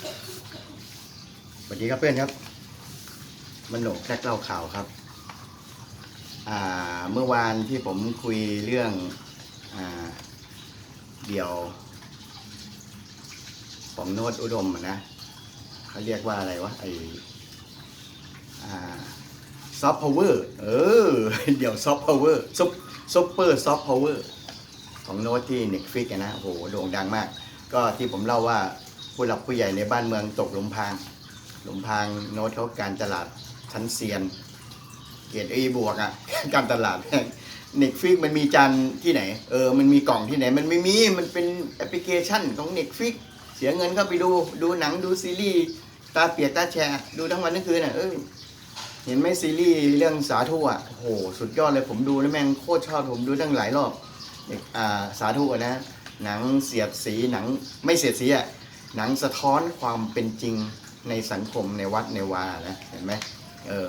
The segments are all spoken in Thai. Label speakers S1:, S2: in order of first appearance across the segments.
S1: สวัสดีครับเพื่อนครับ มันโหนกแซกเล่าข่าวครับ อ่า เมื่อวานที่ผมคุยเรื่อง อ่า เดี่ยว ของโนตอุดมนะเขาเรียกว่าอะไรวะไอซอฟต์พาวเวอร์ เออ เดี๋ยวซอฟต์พาวเวอร์ซุปซุปเปอร์ซอฟต์พาวเวอร์ของโน้ตที่เน็ตฟิกนะ โอ้โห โด่งดังมาก ก็ที่ผมเล่าว่า ผู้หลักผู้ใหญ่ในบ้านเมืองตกหลุมพราง หลุมพรางโน้ตเขาการตลาดชั้นเซียน เกียรติบวกอะการตลาดเน็ตฟิกมันมีจานที่ไหน เออ มันมีกล่องที่ไหน มันไม่มี มันเป็นแอปพลิเคชันของเน็ตฟิกเสียเงินเข้าไปดู ดูหนัง ดูซีรีส์ ตาเปียกตาแชร์ ดูทั้งวันทั้งคืนอะ เออเห็นไหมซีรีส์เรื่องสาธุอะโห สุดยอดเลยผมดูแล้วแม่งโคตรชอบผมดูตั้งหลายรอบอ่าสาธุนะ หนังเสียดสีหนังไม่เสียดสีอะ หนังสะท้อนความเป็นจริงในสังคมในวัดในวานะเห็นไหมเออ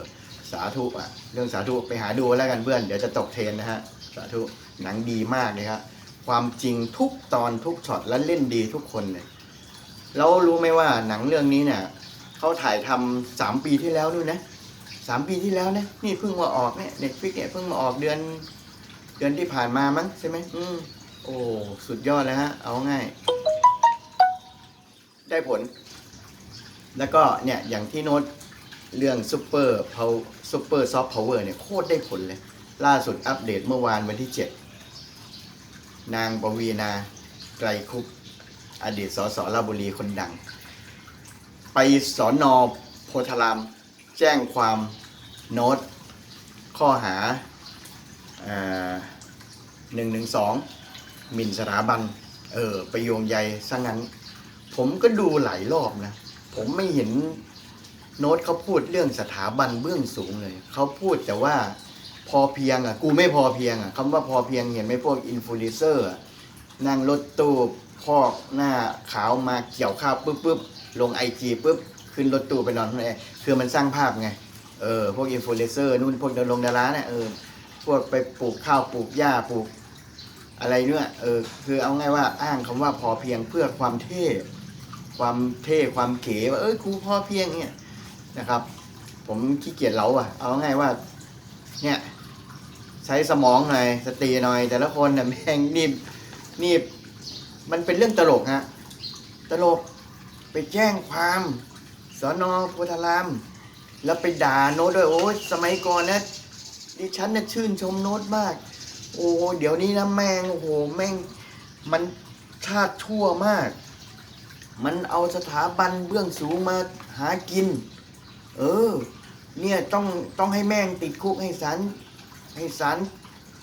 S1: สาธุอะเรื่องสาธุไปหาดูแล้วกันเพื่อนเดี๋ยวจะตกเทรนนะฮะสาธุหนังดีมากเลยครับความจริงทุกตอนทุกช็อตและเล่นดีทุกคนเลยแล้วรู้ไหมว่าหนังเรื่องนี้เนี่ยเขาถ่ายทำสามปีที่แล้วนู่นนะสามปีที่แล้วนะนี่เพิ่งมาออกเนี่ยเน็ตฟิกเนี่ยเพิ่งมาออกเดือน เดือนที่ผ่านมามั้งใช่ไหมอืมโอ้สุดยอดเลยฮะเอาง่าย ได้ผล แล้วก็เนี่ยอย่างที่โน้ตเรื่องซูเปอร์พาวซูเปอร์ซอฟต์พาวเวอร์เนี่ยโคตรได้ผลเลย ล่าสุดอัปเดตเมื่อวานวันที่ 7 นางปวีนาไกรคุปอดีตสสราชบุรีคนดัง ไปสอนอโพธาราม แจ้งความโน้ตข้อหาหนึ่งหนึ่งสองหมิ่นสถาบัน เออไปโยงใยซะงั้น ผมก็ดูหลายรอบนะ ผมไม่เห็นโน้ตเขาพูดเรื่องสถาบันเบื้องสูงเลย เขาพูดแต่ว่าพอเพียงอะ กูไม่พอเพียงอะคำว่าพอเพียงเห็นไหมพวกอินฟลูเอนเซอร์นั่งรถตู้พอกหน้าขาวมาเกี่ยวข้าวปุ๊บปุ๊บลงไอจีปุ๊บขึ้นรถตู้ไปนอนข้างในคือมันสร้างภาพไง เออ พวกอินฟลูเอนเซอร์นู่นพวกดารงดาราเนี่ยเออ พวกไปปลูกข้าวปลูกหญ้าปลูกอะไรเนี่ยเออ คือเอาง่ายว่าอ้างคำว่าพอเพียงเพื่อความเท่ ความเท่ความเก๋ว่าเอ้ยครูพ่อเพียงเนี่ยนะครับ ผมขี้เกียจเล้าอะ เอาง่ายว่า เนี่ย ใช้สมองหน่อยสติหน่อย แต่ละคนน่ะแม่งนี่นี่มันเป็นเรื่องตลกฮะตลกไปแจ้งความสอนอโพธราม แล้วไปด่าโน้ตด้วยโอ้ยสมัยก่อนนะดิฉันน่ะชื่นชมโน้ตมาก โอ้เดี๋ยวนี้นะแม่งโอ้โหแม่งมันชาติชั่วมาก มันเอาสถาบันเบื้องสูงมาหากิน เออ เนี่ยต้องต้องให้แม่งติดคุกให้ศาลให้ศาล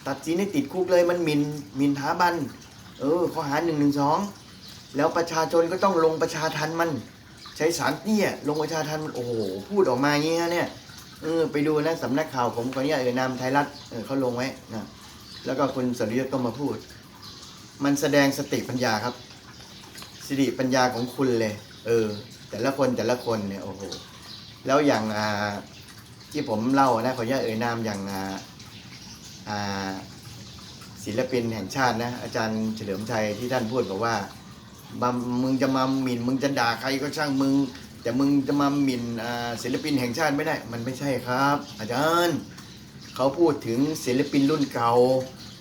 S1: ตัดสินให้ติดคุกเลยมันหมินหมินสถาบัน เออข้อหาหนึ่งหนึ่งสองแล้วประชาชนก็ต้องลงประชาทันมัน ใช้สารเตี้ยลงประชาทันมันโอ้โหพูดออกมาอย่างเงี้ยเนี่ยเออไปดูนะสำนักข่าวผมคนนี้เออนามไทยรัฐเออเขาลงไว้นะแล้วก็คุณสรยุทธ์ก็มาพูด มันแสดงสติปัญญาครับ สติปัญญาของคุณเลย เออ แต่ละคนแต่ละคนเนี่ยโอ้โหแล้วอย่างอ่าที่ผมเล่านะขออนุญาตเอ่ยนามอย่างอ่าอ่าศิลปินแห่งชาตินะอาจารย์เฉลิมชัยที่ท่านพูดบอกว่ามามึงจะมาหมิ่นมึงจะด่าใครก็ช่างมึง แต่มึงจะมาหมิ่นอ่าศิลปินแห่งชาติไม่ได้ มันไม่ใช่ครับ อาจารย์เขาพูดถึงศิลปินรุ่นเก่า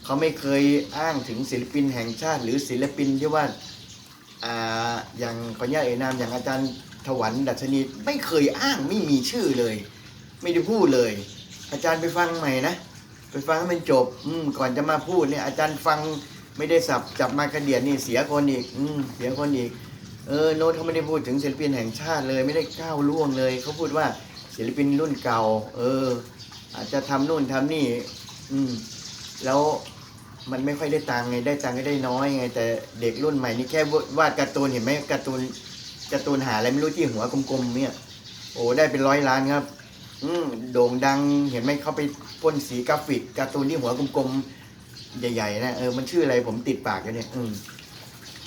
S1: เขาไม่เคยอ้างถึงศิลปินแห่งชาติ หรือศิลปินที่ว่า อย่างขออนุญาตเอ่ยนามอย่างอาจารย์ถวันดัชนีไม่เคยอ้างไม่มีชื่อเลย ไม่ได้พูดเลย อาจารย์ไปฟังใหม่นะไปฟังให้มันจบ อืก่อนจะมาพูดเนี่ยอาจารย์ฟังไม่ได้สับจับมากระเดียดนี่เสียคนอีก อืเสียคนอีกเออโน้ตเขาไม่ได้พูดถึงศิลปินแห่งชาติเลย ไม่ได้ก้าวล่วงเลยเขาพูดว่าศิลปินรุ่นเก่า เออ อาจจะทำนู่นทำนี่ อืมแล้ว มันไม่ค่อยได้ตังค์ไงได้ตังค์ก็ได้น้อยไง แต่เด็กรุ่นใหม่นี่แค่วาดการ์ตูนเห็นไหมการ์ตูนการ์ตูนหาอะไรไม่รู้ที่หัวกลมๆเนี่ย โอ้ได้เป็นร้อยล้านครับ อืมโด่งดังเห็นไหมเขาไปพ่นสีกราฟิกการ์ตูนที่หัวกลมๆใหญ่ๆนะเออมันชื่ออะไรผมติดปากอยู่เนี่ยอืม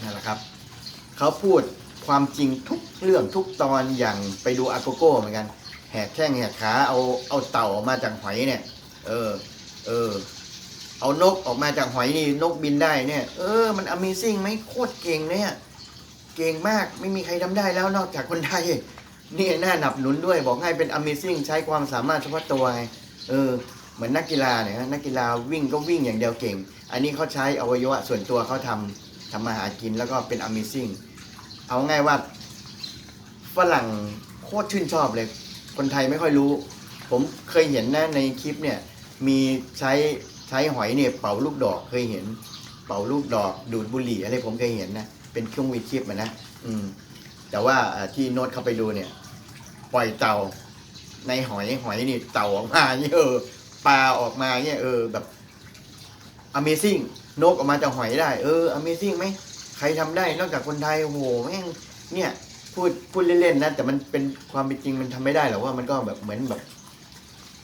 S1: นั่นแหละครับเขาพูดความจริงทุกเรื่องทุกตอนอย่างไปดูอาโกโก้เหมือนกัน แหกแข้งแหกขาเอาเอาเต่าออกมาจากหอยเนี่ย เออ เออ เอานกออกมาจากหอยนี่นกบินได้เนี่ย เออมัน Amazing ไหมโคตรเก่งเลยอะเก่งมากไม่มีใครทำได้แล้วนอกจากคนไทยนี่น่าหนับหนุนด้วยบอกให้เป็น Amazing ใช้ความสามารถเฉพาะตัวไงเออเหมือนนักกีฬาเนี่ยนักกีฬาวิ่งก็วิ่งอย่างเดียวเก่ง อันนี้เขาใช้อวัยวะส่วนตัวเขาทำทำมาหากินแล้วก็เป็น Amazing เอาง่ายว่าฝรั่งโคตรชื่นชอบเลย คนไทยไม่ค่อยรู้ ผมเคยเห็นนะในคลิปเนี่ยมีใช้ ใช้หอยเนี่ยเป่าลูกดอกเคยเห็น เป่าลูกดอก ดูดบุหรี่อะไรผมเคยเห็นนะเป็นเครื่องวิคลิปอะนะอืม แต่ว่าที่โน้ตเข้าไปดูเนี่ย ปล่อยเต่า ในหอยหอยนี่เต่าออกมาเนี่ยเออปลาออกมาเนี่ยเออแบบ Amazing นกออกมาจากหอยได้ เออ Amazing ไหมใครทำได้นอกจากคนไทยโอ้โหแม่งเนี่ยพูดพูดเล่นๆนะแต่มันเป็นความเป็นจริงมันทำไม่ได้หรอกว่ามันก็แบบเหมือนแบบ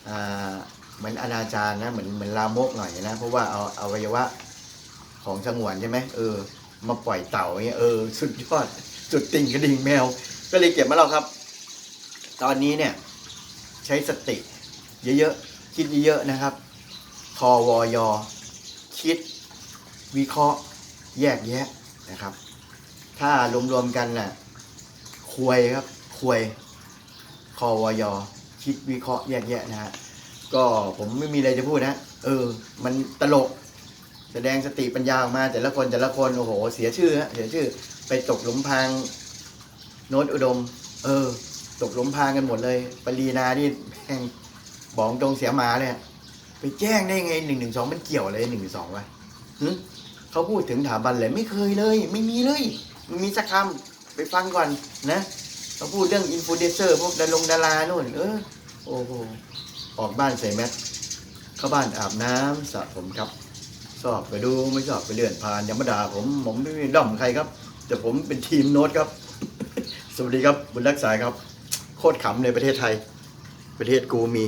S1: อ่า เหมือนอนาจารนะเหมือนเหมือนลามกหน่อยนะ เพราะว่าเอาเอาวัยวะของสงวนใช่ไหมเออ มาปล่อยเต่าเนี่ยเออสุดยอดจุดติ่งกระดิ่งแมว ก็เลยเก็บมาเราครับ ตอนนี้เนี่ย ใช้สติ เยอะๆคิดเยอะๆนะครับคอวอยอคิด วิเคราะห์ แยกแยะนะครับ ถ้ารวมๆกันน่ะควยครับควยคอวอยอคิดวิเคราะห์แยกแยะนะฮะ ก็ผมไม่มีอะไรจะพูดนะเออ มันตลก แสดงสติปัญญาออกมา แต่ละคนแต่ละคนโอ้โห เสียชื่อฮะเสียชื่อ ไปตกหลุมพรางโน้ตอุดม เออ ตกหลุมพรางกันหมดเลยปรีนานี่แม่งบอกตรงเสียหมาเลยอะไปแจ้งได้ไงหนึ่งหนึ่งสองมันเกี่ยวอะไรหนึ่งสองวะหึเขาพูดถึงถาบันเลยไม่เคยเลย ไม่มีเลยไม่มีสักคำไปฟังก่อนนะเขาพูดเรื่องอินฟลูเอนเซอร์พวกดารงดาราโน่นเออโอ้โห ออกบ้านใส่แมสเข้าบ้านอาบน้ำสระผมครับ ชอบไปดูไม่ชอบไปเลื่อนผ่านอย่ามาด่าผมผมไม่มีด้อมใครครับ แต่ผมเป็นทีมโน้ตครับ สวัสดีครับบุญรักษาครับ โคตรขำในประเทศไทย ประเทศกูมี